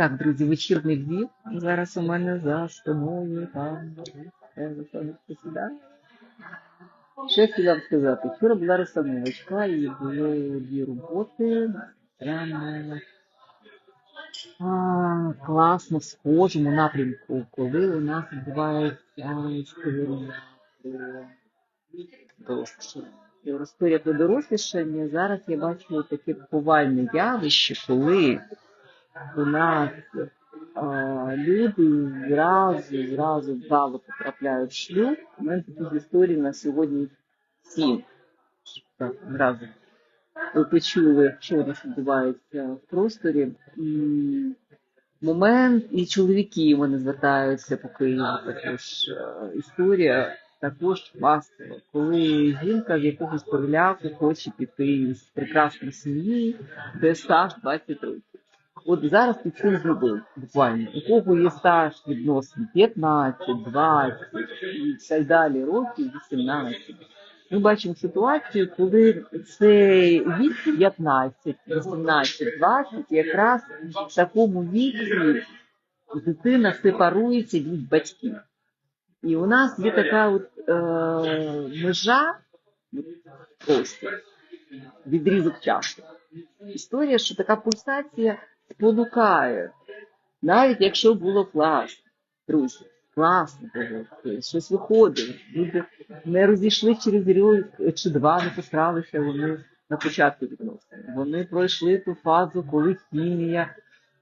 Так, друзі, вечірний Львів. Зараз у мене за спиною там сідає. Я хотіла вам сказати? Вчора була розстановочка і було дві роботи. Прямо а, класно схожому напрямку, коли у нас відбувається. Історія про дорослішання. Зараз я бачу таке повальне явище, коли у нас а, люди зразу, зразу вдало потрапляють в шлюб. У мене таких історій на сьогодні сім. Так, зразу. Ви почули, що у нас відбувається в просторі. Момент, і чоловіки вони звертаються по Києву. Також е, історія також масова, коли жінка з якогось переляку хоче піти з прекрасної сім'ї, де стаж 20 років. От зараз під цим зробив буквально. У кого є стаж відносно 15, 20 і так далі років, 18. Ми бачимо ситуацію, коли цей вік 15, 18, 20, якраз в такому віці дитина сепарується від батьків. І у нас є така от, е, межа, ось, відрізок часу. Історія, що така пульсація спонукає, навіть якщо було класно, друзі, класно було, щось виходило, люди не розійшли через рік чи два, не посралися вони на початку відносин. Вони пройшли ту фазу, коли хімія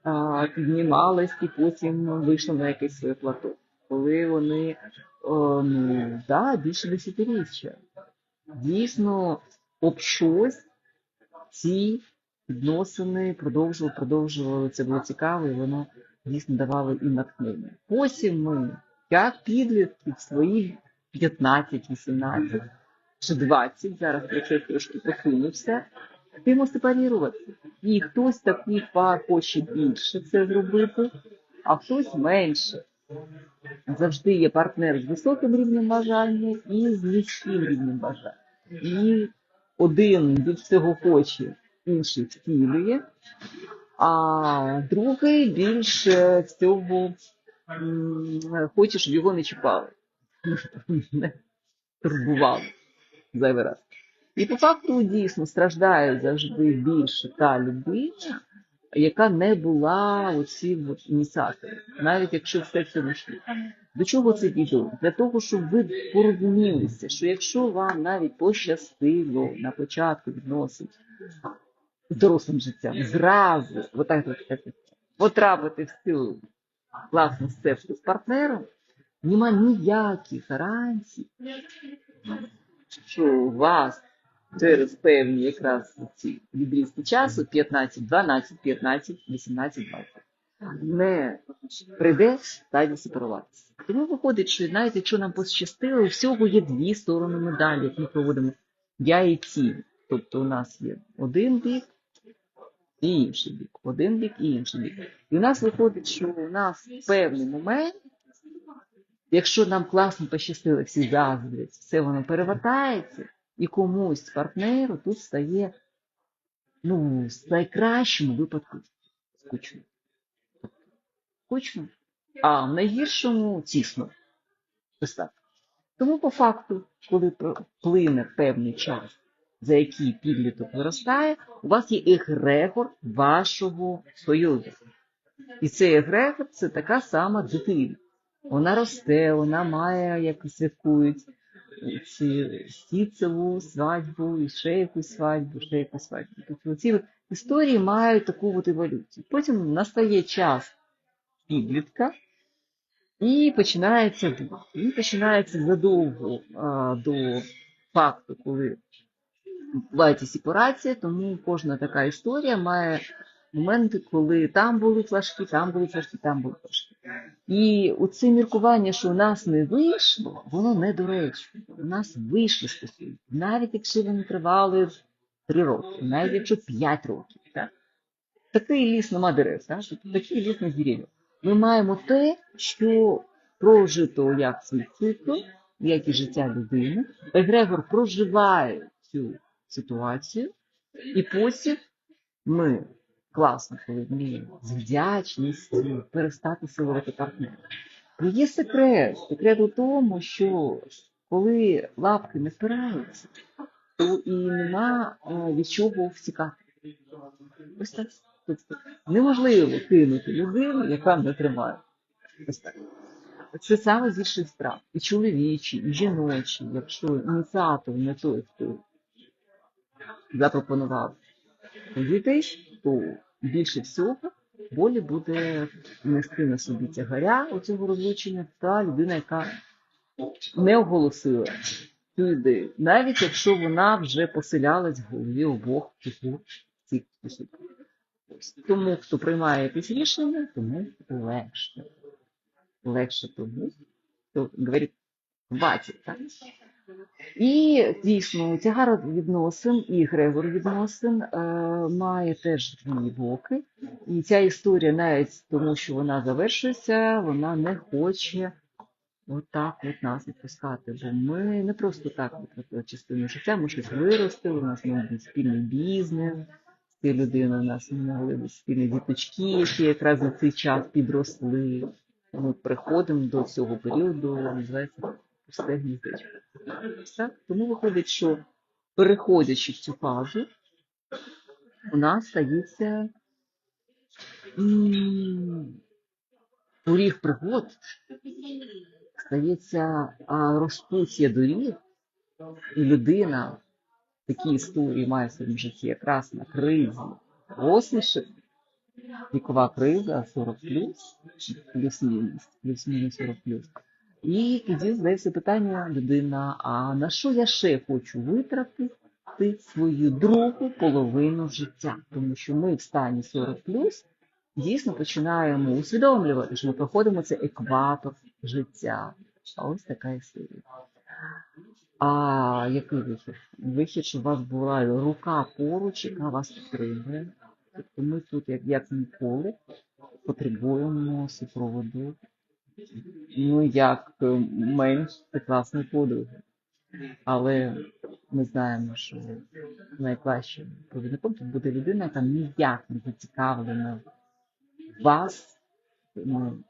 а, піднімалась і потім вийшла на якесь своє плато. Коли вони о, ну, да, більше десятиріччя. Дійсно, об щось ці відносини продовжували, продовжували, це було цікаво, і воно дійсно давало і натхнення. Потім ми, як підлітки, свої 15, 18 чи 20, зараз процес трошки посунувся, хотімо сепаріруватися. І хтось таких пар хоче більше це зробити, а хтось менше. Завжди є партнер з високим рівнем бажання і з низьким рівнем бажання. І один від всього хоче, інший втілює, а другий більш е, всього хоче, щоб його не чіпали, не турбували зайвий раз. І по факту дійсно страждає завжди більше та людина, яка не була оцим от ініціатором, навіть якщо все це вийшло. До чого це відео? Для того, щоб ви порозумілися, що якщо вам навіть пощастило на початку відносин з дорослим життям, зразу отак так от, потрапити в цю класну стежку з партнером, нема ніяких гарантій, що у вас через певні якраз ці відрізки часу 15, 12, 15, 18, 20 не прийде стадія сепаруватися. Тому виходить, що навіть якщо нам пощастило, у всього є дві сторони медалі, як ми проводимо я і ці. Тобто у нас є один бік інший бік, один бік і інший бік. І у нас виходить, що у нас в певний момент, якщо нам класно пощастило, всі заздрять, все воно перевертається, і комусь з партнеру тут стає, ну, в найкращому випадку скучно. Скучно, а в найгіршому тісно. Тому по факту, коли плине певний час, за який підліток виростає, у вас є егрегор вашого союзу. І цей егрегор це така сама дитина. Вона росте, вона має, як святкують, ці сіцеву свадьбу, і ще якусь свадьбу, ще якусь свадьбу. Тобто ці історії мають таку от еволюцію. Потім настає час підлітка, і починається. Він починається задовго а, до факту, коли відбувається сепарація, тому кожна така історія має моменти, коли там були флажки, там були флажки, там були флажки. І оце міркування, що у нас не вийшло, воно недоречно. У нас вийшли стосунки. Навіть якщо вони тривали три роки, навіть якщо п'ять років. Так? Такий ліс нема дерев, так? такий ліс не дерев. Ми маємо те, що прожито як свій цикл, як і життя людини. Егрегор проживає цю ситуацію, і потім ми класно, коли вміє з вдячністю перестати силувати партнера. Але є секрет. Секрет у тому, що коли лапки не спираються, то і нема е, від чого втікати. Ось так. Тобто неможливо кинути людину, яка не тримає. Ось так. Це саме з інших справ. І чоловічі, і жіночі, якщо ініціатор не той, хто запропонував дітей, то більше всього болі буде нести на собі тягаря у цього розлучення та людина, яка не оголосила цю ідею, навіть якщо вона вже поселялась в голові обох цих осіб. Тому, хто приймає якесь рішення, тому легше. Легше тому, хто говорить, хватить, так? І дійсно тягар відносин і Грегор відносин е, має теж дві боки. І ця історія, навіть тому, що вона завершується, вона не хоче отак от нас відпускати. Бо ми не просто так витратили частину життя, ми щось виростили, у нас мав бути спільний бізнес, з цією людиною у нас могли бути спільні діточки, які якраз на цей час підросли. Ми приходимо до цього періоду, називається пусте гніздечко. Так? Тому виходить, що переходячи в цю фазу, у нас стається м, поріг пригод, стається розпуття доріг, і людина в такій історії має в своєму житті якраз на кризі розмішок, вікова криза 40 плюс-мінус, плюс-мінус 40 плюс. І тоді задається питання людина: а на що я ще хочу витратити свою другу половину життя? Тому що ми в стані 40 плюс дійсно починаємо усвідомлювати, що ми проходимо цей екватор життя. А ось така історія. А який вихід? Вихід, щоб у вас була рука поруч, яка вас підтримує. Тобто ми тут, як, як ніколи, потребуємо супроводу ну, як е, менш класної подруги. Але ми знаємо, що найкращим провідником тут буде людина, яка ніяк не зацікавлена в вас, ну,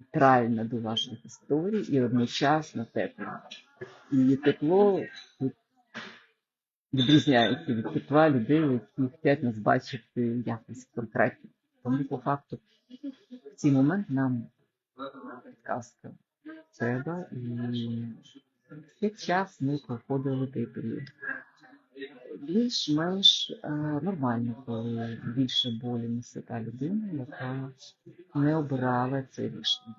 нейтральна до ваших історій і одночасно тепла. І тепло відрізняється від тепла людей, які хочуть нас бачити якось конкретно. Тому по факту в цей момент нам підказка треба і як час ми проходили той період. Більш-менш е, нормально, коли більше болі несе та людина, яка не обирала це рішення.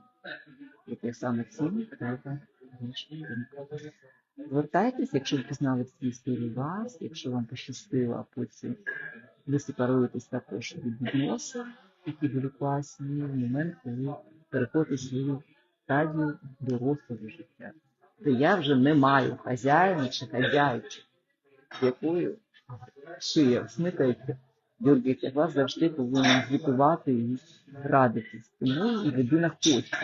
Яке саме цілі треба рішення думка. Звертайтесь, якщо ви пізнали всі історії вас, якщо вам пощастило, а потім ви сепаруєтесь також від відносин, які були класні, в момент, коли переходите свою стадію дорослого життя. Де я вже не маю хазяїна чи хазяйки, якою шия смикається, дюргається, вас завжди повинен звітувати і радитись. Тому і людина хоче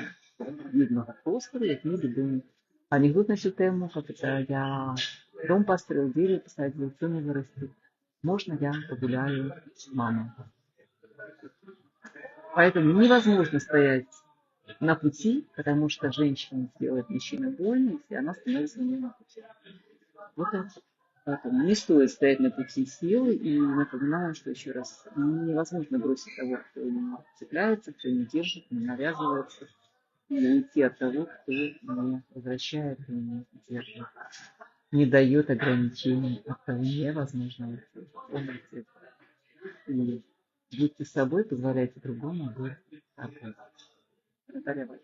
вільного простору, який людині. Анекдот на цю тему, как это я дом построил, деревья посадил, цены вырастут. Можно я погуляю с мамой? Поэтому невозможно стоять на пути, потому что женщина сделает мужчине больно, если она становится не на пути. Вот это. Поэтому не стоит стоять на пути силы и напоминаю, что еще раз невозможно бросить того, кто не цепляется, кто не держит, не навязывается, и уйти от того, кто не возвращает и не держит, не дает ограничений, от того невозможно уйти. Помните. И будьте собой, позволяйте другому быть собой. 再见，朋友。